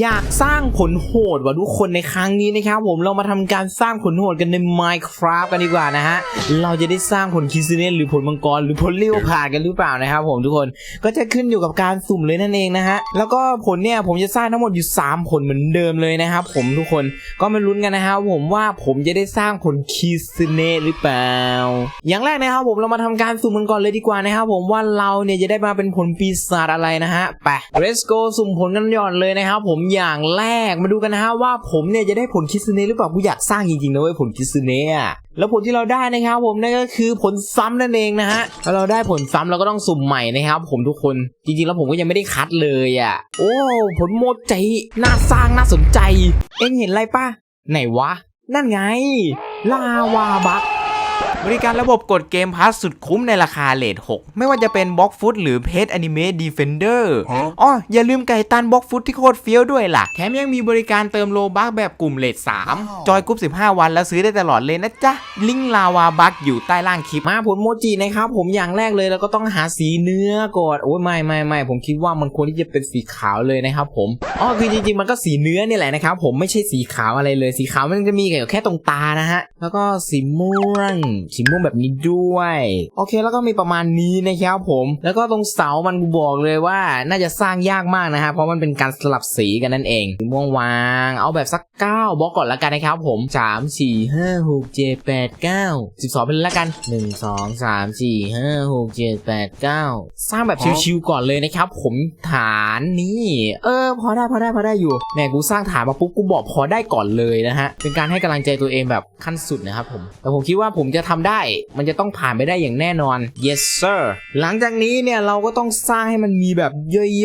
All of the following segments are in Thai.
อยากสร้างผลโหดว่ะทุกคนในครั้งนี้นะครับผมเรามาทำการสร้างผลโหดกันใน Minecraft กันดีกว่านะฮะเราจะได้สร้างผลคิสเนหรือผลมังกรหรือผลเลี้ยวผ่านกันหรือเปล่านะครับผมทุกคนก็จะขึ้นอยู่กับการสุ่มเลยนั่นเองนะฮะแล้วก็ผลเนี่ยผมจะสร้างทั้งหมดอยู่ 3 ผลเหมือนเดิมเลยนะครับผมทุกคนก็มาลุ้นกันนะครับผมว่าผมจะได้สร้างผลคิสเนหรือเปล่า อย่างแรกนะครับผมเรามาทำการสุ่มกันก่อนเลยดีกว่านะครับผมว่าเราเนี่ยจะได้มาเป็นผลปีศาจอะไรนะฮะไป let's go สุ่มผลกันหย่อนเลยนะครับผมอย่างแรกมาดูกันนะฮะว่าผมเนี่ยจะได้ผลคิสเนหรือเปล่ากูอยากสร้างจริงๆนะเว้ยผลคิสเนะอะแล้วผลที่เราได้นะครับผมนั่นก็คือผลซ้ำนั่นเองนะฮะถ้าเราได้ผลซ้ำเราก็ต้องสุ่มใหม่นะครับ ผมทุกคนจริงๆแล้วผมก็ยังไม่ได้คัดเลยอะ โอ้ผลโมจิน่าสร้างน่าสนใจ เอ็งเห็นอะไรป่ะไหนวะ นั่นไง ลาวาบัก บริการระบบกดเกมพาสสุดคุ้มในราคาเลท6 ไม่ว่าจะเป็นบล็อกฟุตหรือเพจอนิเมะดีเฟนเดอร์อ๋ออย่าลืมไก่ตันบล็อกฟุตที่โคตรเฟี้ยวด้วยล่ะ แถมยังมีบริการเติมโลบักแบบกลุ่มเลท3 จอยกรุ๊ป15 วันแล้วซื้อได้ตลอดเลยนะจ๊ะ ลิงก์ลาวาบักอยู่ใต้ล่างคลิปมาผลโมจินะครับ ผมอย่างแรกเลยเราก็ต้องหาสีเนื้อก่อนโอ้ยไม่ไม่ไม่ผมคิดว่ามันควรที่จะเป็นสีขาวเลยนะครับผมอ๋อคือจริงๆมันก็สีเนื้อนี่แหละนะครับผมไม่ใช่สีขาวอะไรเลยสีขาวมันจะมีแค่ตรงตานะฮะแล้วก็สีม่วงสีม่วงแบบนี้ด้วย โอเคแล้วก็มีประมาณนี้นะครับผม แล้วก็ตรงเสามันบอกเลยว่าน่าจะสร้างยากมากนะฮะเพราะมันเป็นการสลับสีกันนั่นเองสีม่วงวาง เอาแบบสักเก้าบล็อกก่อนละกันนะครับผมสามสี่ห้าหกเจ็ดแปดเก้าสิบสองเป็นละกันหนึ่งสองสามสี่ห้าหกเจ็ดแปดเก้าสร้างแบบชิวๆก่อนเลยนะครับ ผมฐานนี่เออพอได้พอได้พอได้อยู่แหมกูสร้างฐานมาปุ๊บกูบอกพอได้ก่อนเลยนะฮะเป็นการให้กำลังใจตัวเองแบบขั้นสุดนะครับผมแต่ผมคิดว่าผมจะทำได้ มันจะต้องผ่านไปได้อย่างแน่นอน yes sir หลังจากนี้เนี่ยเราก็ต้องสร้างให้มันมีแบบ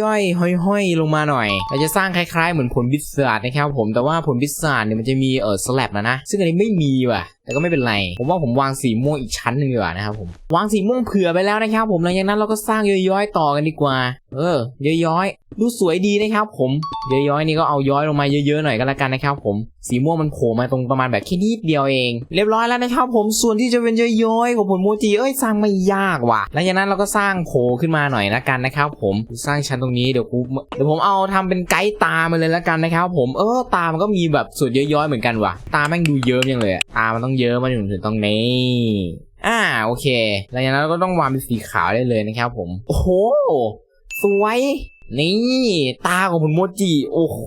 ย่อยๆ ห้อยๆ ลงมาหน่อย เราจะสร้างคล้ายๆ เหมือนผลบิสซาดนะครับผม แต่ว่าผลบิสซาดเนี่ยมันจะมีเออสลับนะนะ ซึ่งอันนี้ไม่มีว่ะแต่ก็ไม่เป็นไร ผมว่าผมวางสีม่วงอีกชั้นหนึ่งดีกว่านะครับผม วางสีม่วงเผื่อไปแล้วนะครับผมหลังจากนั้นเราก็สร้างย้อยๆ ต่อกันดีกว่า เออ ย้อยๆ ดูสวยดีนะครับผมย้อยๆนี่ก็เอาย้อยลงมาเยอะๆหน่อยก็แล้วกันนะครับผมสีม่วงมันโผล่มาตรงประมาณแบบแค่นิดเดียวเอง เรียบร้อยแล้วนะครับผมส่วนที่จะเป็นย้อยๆของผลโมจิเอ้ยสร้างไม่ยากว่ะหลังจากนั้นเราก็สร้างโผล่ขึ้นมาหน่อยละกันนะครับผมสร้างชั้นตรงนี้เดี๋ยวกูเดี๋ยวผมเอาทำเป็นไกด์ตามาเลยละกันนะครับผมเออตามันก็มีแบบส่วนย้อยๆเหมือนกันว่ะ ตาแม่งดูเยิ้มยังเลยตามันต้องเยิ้มมาถึงตรงนี้อ่าโอเคหลังจากนั้นเราก็ต้องวางเป็นสีขาวได้เลยนะครับผม โอ้โห สวย นี่ตาของผมโมจิโอ้โห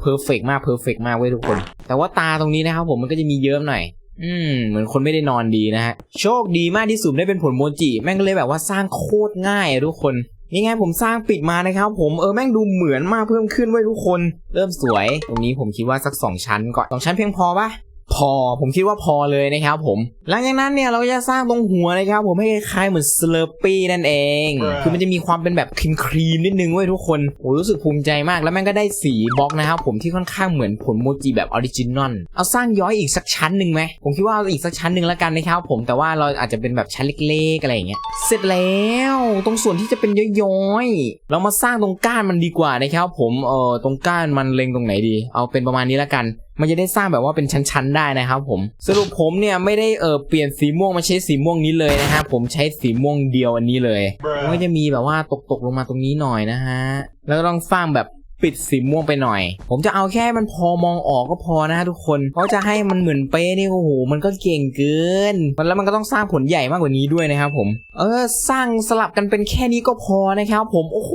เพอร์เฟกมากเพอร์เฟกมากเว้ยทุกคน แต่ว่าตาตรงนี้นะครับผมมันก็จะมีเยิ้มหน่อย อืม เหมือนคนไม่ได้นอนดีนะฮะ โชคดีมากที่สุ่มได้เป็นผลโมจิ แม่งเลยแบบว่าสร้างโคตรง่ายทุกคนนี่ไงผมสร้างปิดมานะครับ ผมเออแม่งดูเหมือนมากเพิ่มขึ้นเว้ยทุกคน เริ่มสวย ตรงนี้ผมคิดว่าสักสองชั้นก่อนสองชั้นเพียงพอปะ พอผมคิดว่าพอเลยนะครับผม หลังจากนั้นเนี่ยเราก็จะสร้างตรงหัวนะครับผมให้คล้ายๆเหมือนสเลอร์ปี้นั่นเอง คือมันจะมีความเป็นแบบครีมครีมๆนิดนึงเว้ยทุกคนโอ้รู้สึกภูมิใจมากแล้วแม่งก็ได้สีบล็อกนะครับผมที่ค่อนข้างเหมือนผลโมจิแบบออริจินอลเอาสร้างย้อยอีกสักชั้นหนึ่งไหมผมคิดว่าเอาอีกสักชั้นหนึ่งแล้วกันนะครับผมแต่ว่าเราอาจจะเป็นแบบชั้นเล็กๆอะไรอย่างเงี้ยเสร็จแล้วตรงส่วนที่จะเป็นย้อยๆเรามาสร้างตรงก้านมันดีกว่านะครับผมเออตรงก้านมันเล็งตรงไหนดี เอาเป็นประมาณนี้แล้วกันมันจะได้สร้างแบบว่าเป็นชั้นๆได้นะครับผมสรุปผมเนี่ยไม่ได้เออเปลี่ยนสีม่วงมาใช้สีม่วงนี้เลยนะฮะผมใช้สีม่วงเดียวอันนี้เลยมันก็จะมีแบบว่าตกๆลงมาตรงนี้หน่อยนะฮะแล้วก็ต้องสร้างแบบ ปิดสีม่วงไปหน่อย ผมจะเอาแค่มันพอมองออกก็พอนะฮะทุกคน เพราะจะให้มันเหมือนเป๊ะนี่โอ้โหมันก็เก่งเกินแล้วมันก็ต้องสร้างผลใหญ่มากกว่านี้ด้วยนะครับผมเออสร้างสลับกันเป็นแค่นี้ก็พอนะครับผมโอ้โห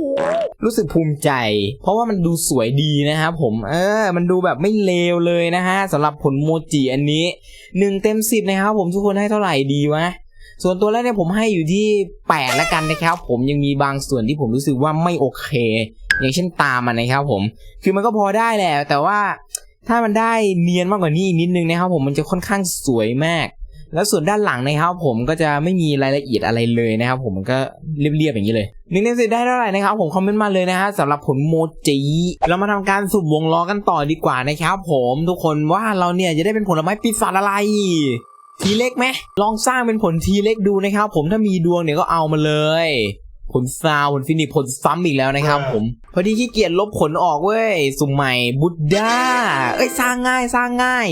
รู้สึกภูมิใจ เพราะว่ามันดูสวยดีนะครับผมเออ มันดูแบบไม่เลวเลยนะฮะสำหรับผลโมจิอันนี้หนึ่งเต็มสิบนะครับผมทุกคนให้เท่าไหร่ดีวะ ส่วนตัวแรกเนี่ยผมให้อยู่ที่ 8 แล้วกันนะครับ ผมยังมีบางส่วนที่ผมรู้สึกว่าไม่โอเค อย่างเช่นตามันนะครับผม คือมันก็พอได้แหละแต่ว่าถ้ามันได้เนียนมากกว่านี้อีกนิดนึงนะครับ ผมมันจะค่อนข้างสวยมาก แล้วส่วนด้านหลังนะครับ ผมก็จะไม่มีรายละเอียดอะไรเลยนะครับ ผมมันก็เรียบๆอย่างนี้เลยหนึ่งในสิบได้เท่าไหร่นะครับ ผมคอมเมนต์มาเลยนะฮะสำหรับผลโมจิเรามาทำการสุ่มวงล้อกันต่อดีกว่านะครับ ผมทุกคนว่าเราเนี่ยจะได้เป็นผลไม้ปีศาจอะไร ทีเล็กไหมลองสร้างเป็นผลทีเล็กดูนะครับ ผมถ้ามีดวงเนี่ยก็เอามาเลยผลซาวผลฟินิชผลซ้ำอีกแล้วนะครับ ผม พอดีขี้เกียจลบผลออกเว้ยสุ่มใหม่บุดด้าเอ้ยสร้างง่ายสร้างง่าย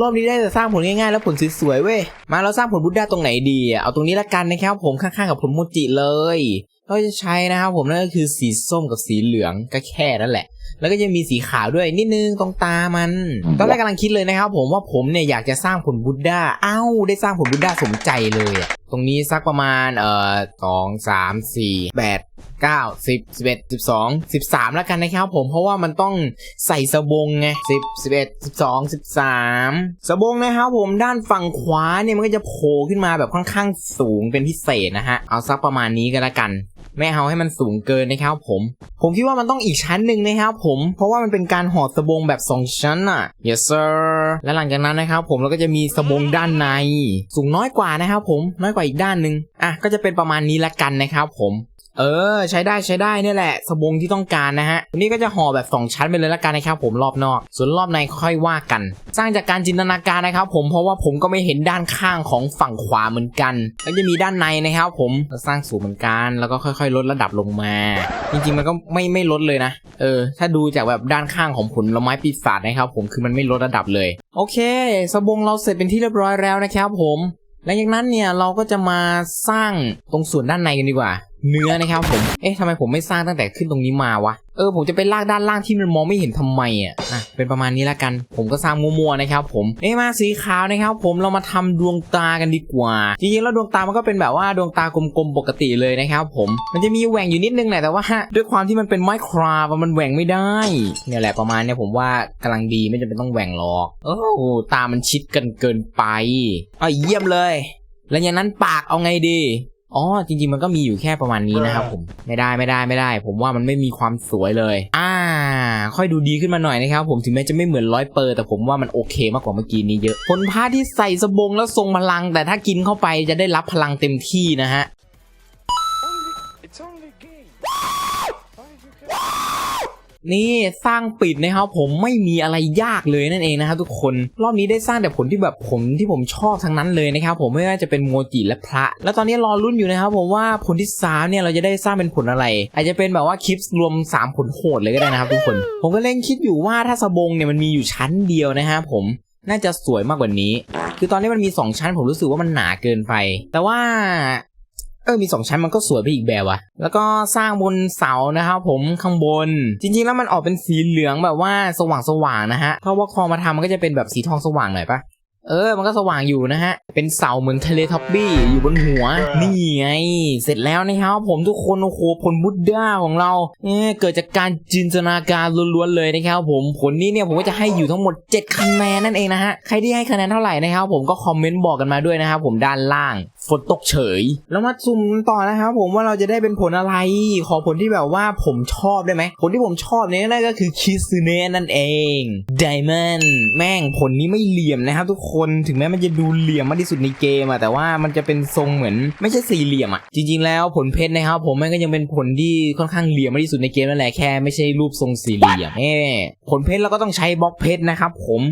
รอบนี้ได้แต่สร้างผลง่ายๆ แล้วผลสวยๆเว้ยมาเราสร้างผลบุดด้าตรงไหนดีอะเอาตรงนี้ละกันนะครับ ผมข้างๆกับผลโมจิเลย เราจะใช้นะครับผมนั่นก็คือสีส้มกับสีเหลืองก็แค่นั่นแหละ แล้วก็จะมีสีขาวด้วยนิดนึงตรงตามัน ตอนแรกกำลังคิดเลยนะครับผมว่าผมเนี่ยอยากจะสร้างผลบุดด้าเอ้า ได้สร้างผลบุดด้าสมใจเลยอะตรงนี้สักประมาณเอ่อสองสามสี่แปด เก้าสิบสิบเอ็ดสิบสองสิบสามแล้วกันนะครับผมเพราะว่ามันต้องใส่สบงไงสิบสิบเอ็ดสิบสองสิบสามสบงนะครับผมด้านฝั่งขวาเนี่ยมันก็จะโผล่ขึ้นมาแบบค่อนข้างสูงเป็นพิเศษนะฮะ เอาสักประมาณนี้ก็แล้วกัน ไม่เอาให้มันสูงเกินนะครับผม ผมคิดว่ามันต้องอีกชั้นหนึ่งนะครับผมเพราะว่ามันเป็นการห่อสบงแบบ 2 ชั้นอะ yes sir และหลังจากนั้นนะครับผมเราก็จะมีสบงด้านใน สูงน้อยกว่านะครับผมน้อยกว่าอีกด้านหนึ่งอะก็จะเป็นประมาณนี้ละกันนะครับผม เออ ใช้ได้ใช้ได้เนี่ยแหละ สบงที่ต้องการนะฮะวันนี้ก็จะห่อแบบ 2 ชั้นไปเลยละกันนะครับผมรอบนอก ส่วนรอบในค่อยว่ากัน สร้างจากการจินตนาการนะครับผมเพราะว่าผมก็ไม่เห็นด้านข้างของฝั่งขวาเหมือนกัน แล้วจะมีด้านในนะครับผมสร้างสูงเหมือนกัน แล้วก็ค่อยๆ ลดระดับลงมา จริงๆมันก็ไม่ไม่ลดเลยนะเออ ถ้าดูจากแบบด้านข้างของผลไม้ปีศาจนะครับผมคือมันไม่ลดระดับเลย โอเค สบงเราเสร็จเป็นที่เรียบร้อยแล้วนะครับผมหลังจากนั้นเนี่ยเราก็จะมาสร้างตรงส่วนด้านในกันดีกว่าเนื้อนะครับผม เอ๊ะทำไมผมไม่สร้างตั้งแต่ขึ้นตรงนี้มาวะ เออผมจะไปลากด้านล่างที่มันมองไม่เห็นทำไมอะ อะ เป็นประมาณนี้ละกัน ผมก็สร้างมัวๆนะครับผม เอ๊ะมาสีขาวนะครับผม เรามาทำดวงตากันดีกว่า จริงๆแล้วดวงตามันก็เป็นแบบว่าดวงตากลมๆปกติเลยนะครับผม มันจะมีแหว่งอยู่นิดนึงแหละแต่ว่าด้วยความที่มันเป็นไมโครมันแหว่งไม่ได้ เนี่ยแหละประมาณเนี้ยผมว่ากำลังดีไม่จำเป็นต้องแหว่งหรอก โอ้โหตามันชิดกันเกินไปอะเยี่ยมเลย แล้วอย่างนั้นปากเอาไงดี อ๋อจริงๆมันก็มีอยู่แค่ประมาณนี้นะครับผมไม่ได้ไม่ได้ไม่ได้ ผมว่ามันไม่มีความสวยเลย อ่า ค่อยดูดีขึ้นมาหน่อยนะครับผมถึงแม้จะไม่เหมือนร้อยเปอร์แต่ผมว่ามันโอเคมากกว่าเมื่อกี้นี้เยอะผลผ้าที่ใส่สบงแล้วทรงพลัง แต่ถ้ากินเข้าไปจะได้รับพลังเต็มที่นะฮะ นี่สร้างปิดนะครับผมไม่มีอะไรยากเลยนั่นเองนะครับทุกคนรอบนี้ได้สร้างแต่ผลที่แบบผลที่ผมชอบทั้งนั้นเลยนะครับผมไม่ว่าจะเป็นโมจิและพระ แล้วตอนนี้รอรุ่นอยู่นะครับผมว่าผลที่สามเนี่ยเราจะได้สร้างเป็นผลอะไร อาจจะเป็นแบบว่าคลิปรวม 3 ผลโหดเลยก็ได้นะครับทุกคน ผมก็เล่นคิดอยู่ว่าถ้าสบงเนี่ยมันมีอยู่ชั้นเดียวนะฮะผมน่าจะสวยมากกว่านี้ คือตอนนี้มันมี 2 ชั้นผมรู้สึกว่ามันหนาเกินไป แต่ว่า เออมีสองชั้นมันก็สวยไปอีกแบบว่ะ แล้วก็สร้างบนเสานะครับผมข้างบน จริง ๆ แล้วมันออกเป็นสีเหลืองแบบว่าสว่างๆนะฮะ เพราะว่าคองมาทำมันก็จะเป็นแบบสีทองสว่างหน่อยปะเออ มันก็สว่างอยู่นะฮะ เป็นเสาเหมือนทะเลท็อปบี้อยู่บนหัว นี่ไง เสร็จแล้วนะครับผมทุกคน โอ้โห ผลบุดด้าของเราเเกิดจากการจินตนาการล้วนๆเลยนะครับผม ผลนี้เนี่ยผมก็จะให้อยู่ทั้งหมด 7 คะแนนนั่นเองนะฮะ ใครที่ให้คะแนนเท่าไหร่นะครับผมก็คอมเมนต์บอกกันมาด้วยนะครับผมด้านล่าง ฝนตกเฉย แล้วมาซุ่มกันต่อนะครับผมว่าเราจะได้เป็นผลอะไร ขอผลที่แบบว่าผมชอบได้ไหม ผลที่ผมชอบเนี่ยนั่นก็คือคิซึเนะนั่นเองไดมอนด์แม่งผลนี้ไม่เหลี่ยมนะครับ ทุกคนถึงแม้มันจะดูเหลี่ยมมากที่สุดในเกมอะแต่ว่ามันจะเป็นทรงเหมือนไม่ใช่สี่เหลี่ยมอะจริง ๆ แล้วผลเพชรนะครับผมมันก็ยังเป็นผลที่ค่อนข้างเหลี่ยมมากที่สุดในเกมนั่นแหละแค่ไม่ใช่รูปทรงสี่เหลี่ยมเอผลเพชรเราก็ต้องใช้บล็อกเพชรนะครับผม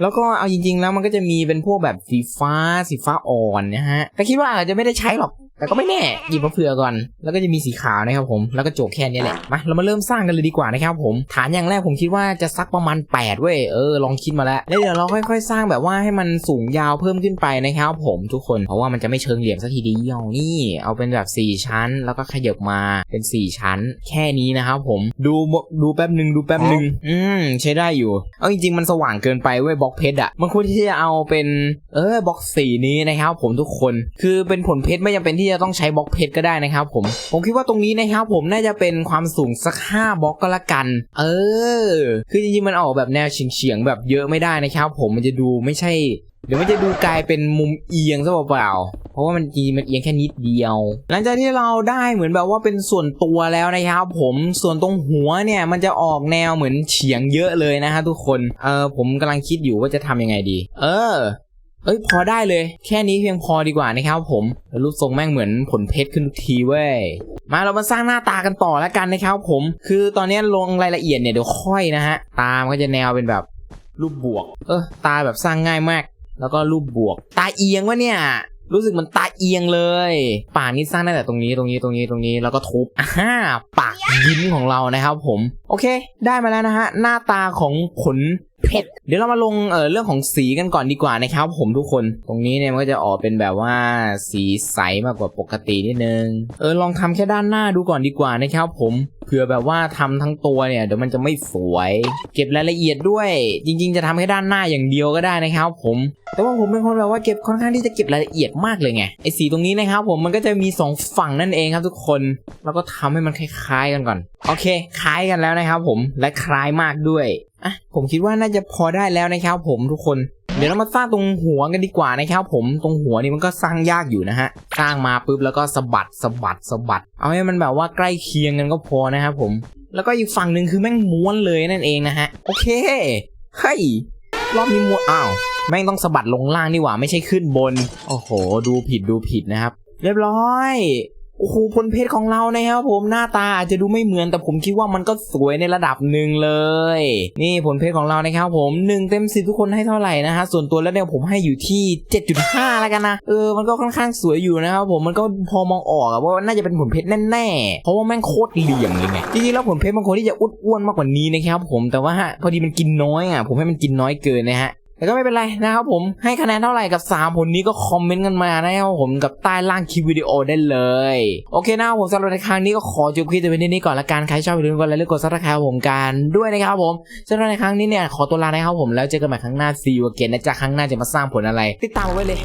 แล้วก็เอาจริง ๆ แล้วมันก็จะมีเป็นพวกแบบสีฟ้าสีฟ้าอ่อนนะฮะ แต่คิดว่าอาจจะไม่ได้ใช้หรอก แต่ก็ไม่แน่หยิบมาเผื่อก่อน แล้วก็จะมีสีขาวนะครับผมแล้วก็โจกแค่นี้แหละมาเรามาเริ่มสร้างกันเลยดีกว่านะครับผมฐานอย่างแรกผมคิดว่าจะสักประมาณ8เว้ยเออลองคิดมาแล้วแล้วเดี๋ยวเราค่อยๆ สร้างแบบว่าให้มันสูงยาวเพิ่มขึ้นไปนะครับผมทุกคนเพราะว่ามันจะไม่เชิงเหลี่ยมสักทีเดียวนี่เอาเป็นแบบ 4 ชั้น แล้วก็ขยับมาเป็น 4 ชั้น แค่นี้นะครับผมดูดูแป๊บหนึ่งดูแป๊บหนึ่งอืมใช้ได้อยู่ เอาจริงๆมันสว่างเกินไปเว้ยบล็อกเพชรอะมันควรที่จะเอาเป็นเออบล็อกสีนี้นะครับผมทุกคนคือเป็นผลเพชรไม่จำเป็นที่จะต้องใช้บล็อกเพชรก็ได้นะครับผม ผมคิดว่าตรงนี้นะครับผมน่าจะเป็นความสูงสัก 5บล็อกก็แล้วกัน เออ คือจริงๆมันออกแบบแนวเฉียงๆแบบเยอะไม่ได้นะครับ ผมมันจะดูไม่ใช่ เดี๋ยวมันจะดูกลายเป็นมุมเอียงซะเปล่าๆเพราะว่ามันจริงมันเอียงแค่นิดเดียว หลังจากที่เราได้เหมือนแบบว่าเป็นส่วนตัวแล้วนะครับผมส่วนตรงหัวเนี่ยมันจะออกแนวเหมือนเฉียงเยอะเลยนะฮะทุกคน เออผมกำลังคิดอยู่ว่าจะทำยังไงดี เออ เอ้ยพอได้เลย แค่นี้เพียงพอดีกว่านะครับผมแล้วรูปทรงแม่งเหมือนผลเพชรขึ้นทุกทีเว้ยมาเรามาสร้างหน้าตากันต่อแล้วกันนะครับผม คือตอนนี้ลงรายละเอียดเนี่ยเดี๋ยวค่อยนะฮะตามก็จะแนวเป็นแบบรูปบวก เออตาแบบสร้างง่ายมาก แล้วก็รูปบวก ตาเอียงวะเนี่ย รู้สึกมันตาเอียงเลย ป่ากนี้สร้างได้แต่ตรงนี้ตรงนี้ตรงนี้ตรงนี้แล้วก็ทุบอ่าปากยิ้มของเรานะครับผม โอเค ได้มาแล้วนะฮะ หน้าตาของผลเผ็ดเดี๋ยวเรามาลงเอ่อเรื่องของสีกันก่อนดีกว่านะครับผมทุกคน ตรงนี้เนี่ยมันก็จะออกเป็นแบบว่าสีใสมากกว่าปกตินิดนึง เออลองทำแค่ด้านหน้าดูก่อนดีกว่านะครับผม เผื่อแบบว่าทำทั้งตัวเนี่ยเดี๋ยวมันจะไม่สวย เก็บรายละเอียดด้วย จริง ๆ จะทำแค่ด้านหน้าอย่างเดียวก็ได้นะครับ ผม แต่ว่าผมเป็นคนแบบว่าเก็บค่อนข้างที่จะเก็บรายละเอียดมากเลยไงไอสีตรงนี้นะครับ ผมมันก็จะมีสองฝั่งนั่นเองครับทุกคน แล้วก็ทำให้มันคล้ายๆกันก่อน โอเค คล้ายกันแล้วนะครับ ผมและคล้ายมากด้วยอะผมคิดว่าน่าจะพอได้แล้วนะครับ ผมทุกคน เดี๋ยวเรามาสร้างตรงหัวกันดีกว่านะครับผมตรงหัวนี่มันก็สร้างยากอยู่นะฮะสร้างมาปุ๊บแล้วก็สะบัดสะบัดสะบัด เอาให้มันแบบว่าใกล้เคียงกันก็พอนะครับผมแล้วก็อีกฝั่งหนึ่งคือแม่งม้วนเลยนั่นเองนะฮะโอเคเฮ้ยรอบนี้ม้วนอ้าวแม่งต้องสะบัดลงล่างนี่หว่าไม่ใช่ขึ้นบน โอ้โห ดูผิดดูผิดนะครับ เรียบร้อย อ้โหพลเพชรของเรานะครับผมหน้าตาอาจจะดูไม่เหมือนแต่ผมคิดว่ามันก็สวยในระดับหนึ่งเลย นี่ผลเพชรของเรานะครับผม1เต็ม10ทุกคนให้เท่าไหร่นะฮะส่วนตัวแล้วเนี่ยผมให้อยู่ที่ 7.5 แล้วกันนะเออมันก็ค่อนข้างสวยอยู่นะครับผมมันก็พอมองออกว่าน่าจะเป็นผลเพชรแน่ๆเพราะว่าแม่งโคตรเหลี่ยมเลยไงจริงๆแล้วผลเพชรบางคนที่จะอ้วนๆมากกว่านี้นะครับผมแต่ว่าพอดีมันกินน้อยอะผมให้มันกินน้อยเกินนะฮะ แต่ก็ไม่เป็นไรนะครับผมให้คะแนนเท่าไหร่กับ 3 ผลนี้ก็คอมเมนต์กันมานะครับผมกับใต้ล่างคลิปวิดีโอได้เลย โอเคนะครับผมสำหรับในครั้งนี้ก็ขอจบคลิปแต่เพียงเท่านี้ก่อนละกันใครชอบอย่าลืมกดไลค์กดซับสไครต์ผมกันด้วยนะครับผมสำหรับในครั้งนี้เนี่ยขอตัวลานะครับผมแล้วเจอกันใหม่ครั้งหน้าซีอูเกนนะจ๊ะครั้งหน้าจะมาสร้างผลอะไร ติดตามเอาไว้เลย